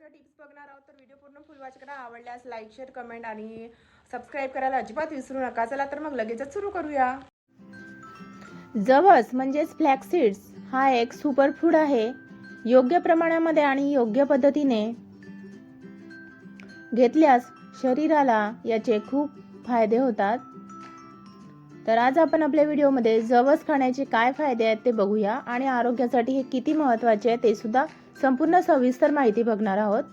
महत्त्वाच्या टिप्स बघणार आहोत. तर व्हिडिओ पूर्ण फुल वॉच करा. आवडल्यास लाईक शेअर कमेंट आणि सबस्क्राईब करायला अजिबात विसरू नका. चला तर मग लगेचच सुरू करूया. जवस म्हणजेच फ्लॅक्सीड्स हा एक सुपर फूड आहे. योग्य प्रमाणामध्ये आणि योग्य पद्धतीने घेतल्यास शरीराला याचे खूप फायदे होतात. तर आज आपण आपल्या व्हिडिओमध्ये जवस खाण्याचे काय फायदे आहेत ते बघूया आणि आरोग्यासाठी हे किती महत्त्वाचे आहे ते सुद्धा संपूर्ण सविस्तर माहिती बघणार आहोत.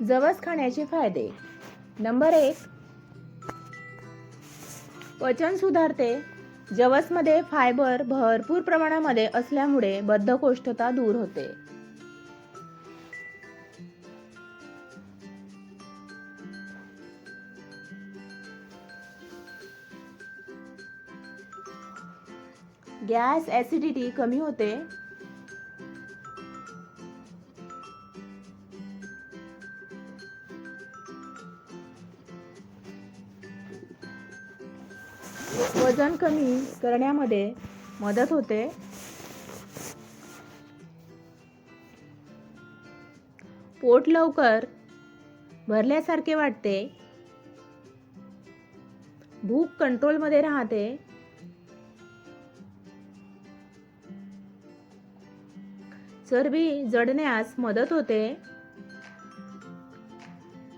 जवस खाण्याचे फायदे. नंबर एक पचन सुधारते. जवसमध्ये फायबर भरपूर प्रमाणामध्ये असल्यामुळे बद्धकोष्ठता दूर होते. गॅस ॲसिडिटी कमी होते. वजन कमी करण्यामध्ये मदत होते. पोट लवकर भरल्यासारखे वाटते. भूक कंट्रोलमध्ये राहते. चरबी जडण्यास मदत होते.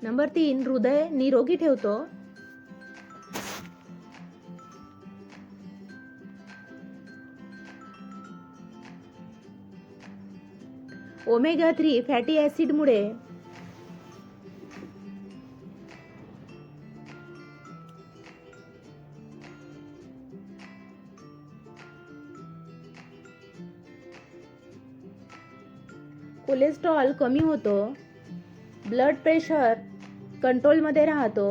नंबर तीन हृदय निरोगी ठेवतो. ओमेगा थ्री फॅटी ॲसिडमुळे कोलेस्ट्रॉल कमी होतो. ब्लड प्रेशर कंट्रोलमध्ये राहतो.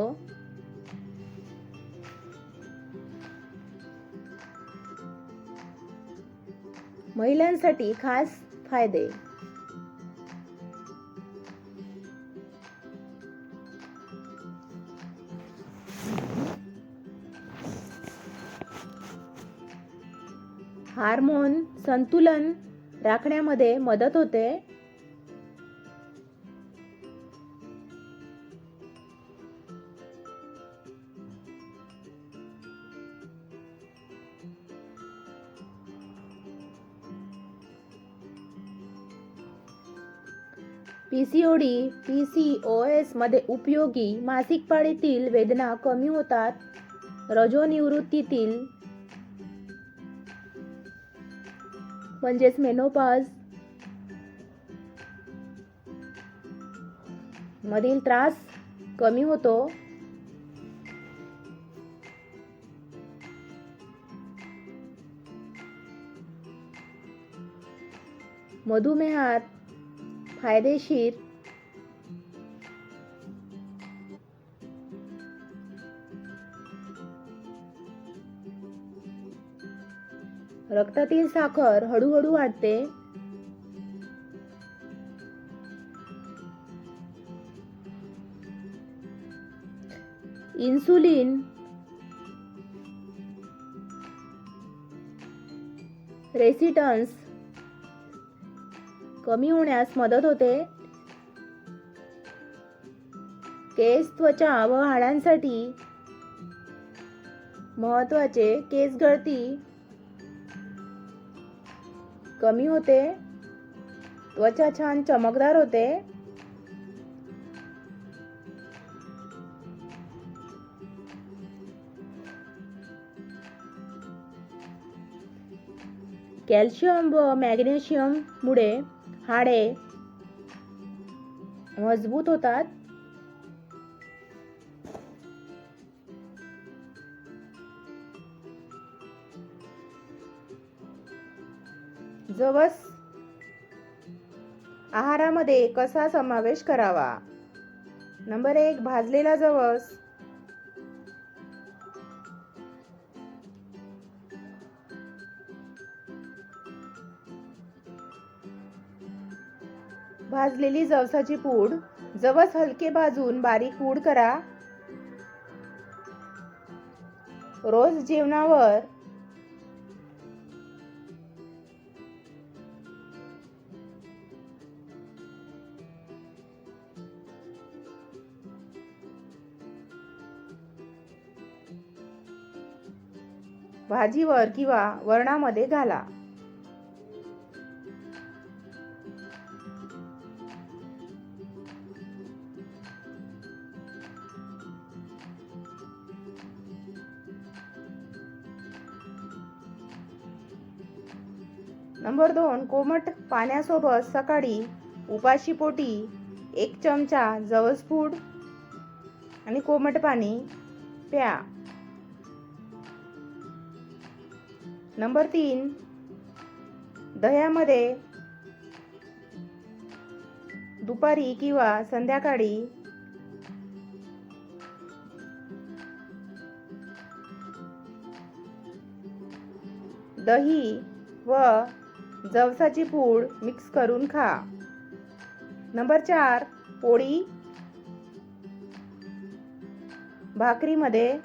महिलांसाठी खास फायदे. हार्मोन संतुलन राखण्यामध्ये मदत होते. पीसीओडी पीसीओएसमध्ये उपयोगी मासिक पाळीतील वेदना कमी होतात. रजोनिवृत्तीतील म्हणजेच मेनोपाज मधील त्रास कमी होतो. मधुमेहात फायदेशीर रक्तातील साखर हळूहळू वाढते. इन्सुलिन रेसिटन्स कमी होण्यास मदत होते. केस त्वचा व हाडांसाठी महत्त्वाचे केस गळती कमी होते त्वचा छान चमकदार होते. कॅल्शियम व मॅग्नेशियम मुळे हाडे मजबूत होतात. जवस. आहारामध्ये कसा समावेश करावा? नंबर एक भाजलेला जवस. भाजलेली जवसाची पूड. जवस हलके भाजून बारीक पूड करा. रोज जेवणावर भाजीवर किंवा वरणामध्ये घाला. नंबर दोन कोमट पाण्यासोबत सकाळी उपाशीपोटी एक चमचा जवस फूड आणि कोमट पाणी प्या. नंबर तीन दह्यामध्ये दुपारी किंवा संध्याकाळी दही व जवसाची पूड मिक्स करून खा. नंबर चार पोळी भाकरीमध्ये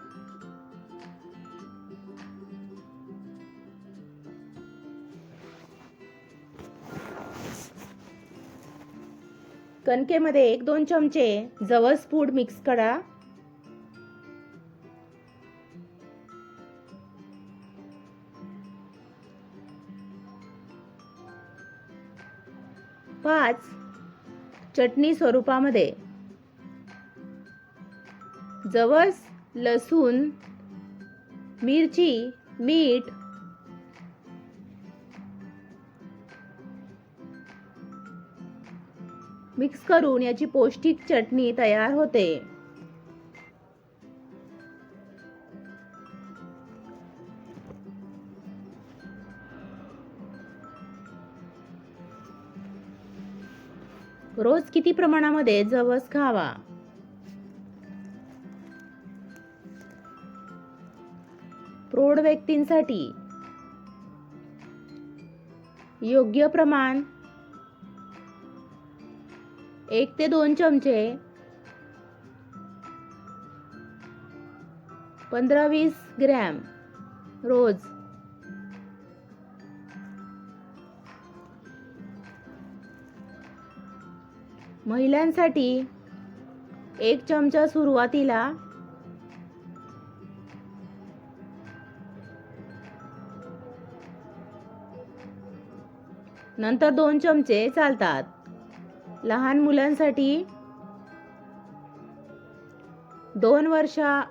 कणकेमध्ये एक दोन चमचे जवस पूड मिक्स करा. पाच चटणी स्वरूपामध्ये. जवस लसूण मिरची मीठ मिक्स करून याची पौष्टिक चटणी तयार होते. रोज किती प्रमाणामध्ये जवस खावा? प्रौढ व्यक्तींसाठी योग्य प्रमाण एक ते दोन चमचे पंधरा वीस ग्रॅम रोज. महिलांसाठी एक चमचा सुरुवातीला नंतर दोन चमचे चालतात. लहान मुलांसाठी दोन वर्षा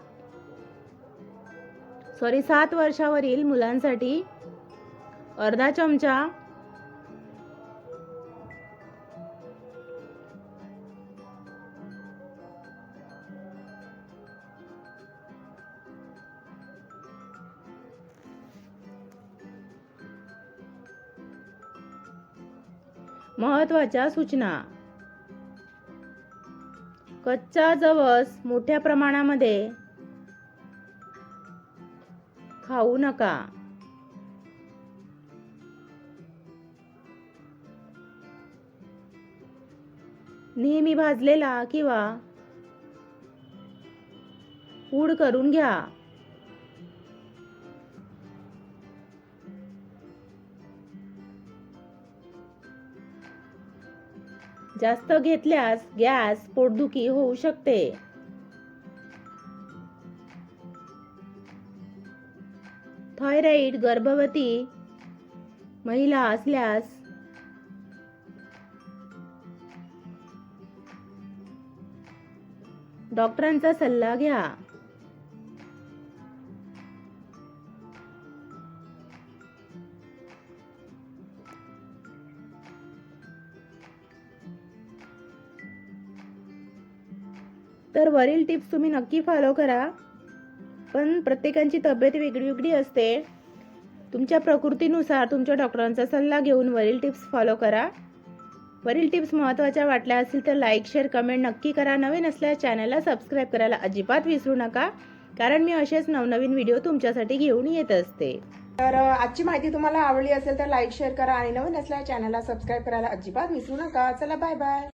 सॉरी सात वर्षावरील मुलांसाठी अर्धा चमचा महत्त्वाच्या सूचना. कच्चा जवस मोठ्या प्रमाणामध्ये खाऊ नका. नेहमी भाजलेला किंवा पूड करून घ्या. जास्त घेतल्यास गॅस पोटदुखी होऊ शकते. थायरॉइड गर्भवती महिला असल्यास डॉक्टरांचा सल्ला घ्या. तर वरील टिप्स तुम्ही नक्की फॉलो करा. पण प्रत्येकांची तब्येत वेगळी वेगळी असते. तुमच्या प्रकृतीनुसार तुमच्या डॉक्टरांचा सल्ला घेऊन वरील टिप्स फॉलो करा. वरील टिप्स महत्त्वाच्या वाटल्या असतील तर लाईक शेअर कमेंट नक्की करा. नवीन असल्यास चॅनलला सबस्क्राईब करायला अजिबात विसरू नका. कारण मी असेच नवनवीन व्हिडिओ तुमच्यासाठी घेऊन येत असते. तर आजची माहिती तुम्हाला आवडली असेल तर लाईक शेअर करा. आणि नवीन असल्या चॅनलला सबस्क्राईब करायला अजिबात विसरू नका. चला बाय बाय